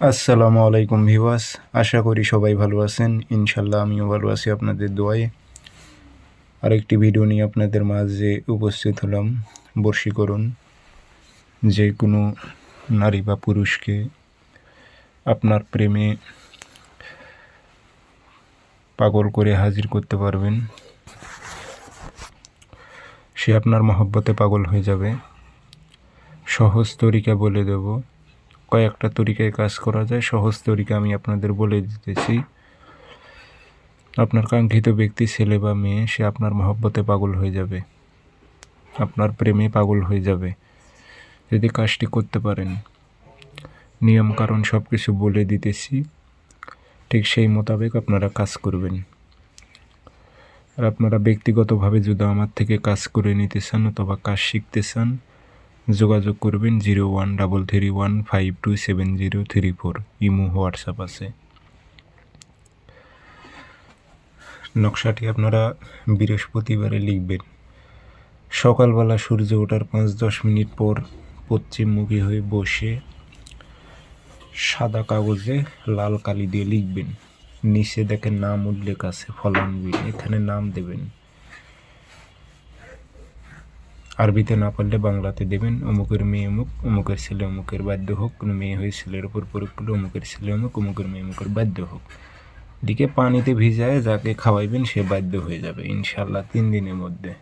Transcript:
আসসালামু আলাইকুম ভিওয়াস আশা করি সবাই ভালো আছেন। ইনশাল্লাহ আমিও ভালো আছি আপনাদের দোয়ায়। আরেকটি ভিডিও নিয়ে আপনাদের মাঝে উপস্থিত হলাম। বর্ষীকরণ, যে কোনো নারী বা পুরুষকে আপনার প্রেমে পাগল করে হাজির করতে পারবেন। সে আপনার মহব্বতে পাগল হয়ে যাবে। সহজ তরিকা বলে দেব। কয়েকটা তরিকায় কাজ করা যায়। সহজ তরিকা আমি আপনাদের বলে দিতেছি। আপনার কাঙ্ক্ষিত ব্যক্তি ছেলে বা মেয়ে, সে আপনার মহব্বতে পাগল হয়ে যাবে। আপনার প্রেমে পাগল হয়ে যাবে। যদি কাজটি করতে পারেন। নিয়ম, কারণ সব কিছু বলে দিতেছি। ঠিক সেই মোতাবেক আপনারা কাজ করবেন। আর আপনারা ব্যক্তিগতভাবে যদি আমার থেকে কাজ করে নিতে চান অথবা কাজ শিখতে চান যোগাযোগ করবেন zero one double three one five two seven zero three four. Imo WhatsApp আছে। নকশাটি আপনারা বৃহস্পতিবারে লিখবেন। সকালবেলা সূর্য ওঠার পাঁচ দশ মিনিট পর পশ্চিমমুখী হয়ে বসে সাদা কাগজে লাল কালি দিয়ে লিখবেন। নিচে দেখেন নাম উল্লেখ আছে ফলানবিল এখানে নাম দেবেন। আরবিতে না পারলে বাংলাতে দেবেন। অমুকের মেয়ে অমুক, অমুকের ছেলে অমুকের বাধ্য হোক। কোনো মেয়ে হয়ে ছেলের উপর প্রয়োগ করলে অমুকের ছেলে অমুক, অমুকের মেয়ে অমুকের বাধ্য হোক। দিকে পানিতে ভিজায় যাকে খাওয়াইবেন সে বাধ্য হয়ে যাবে ইনশাল্লাহ তিন দিনের মধ্যে।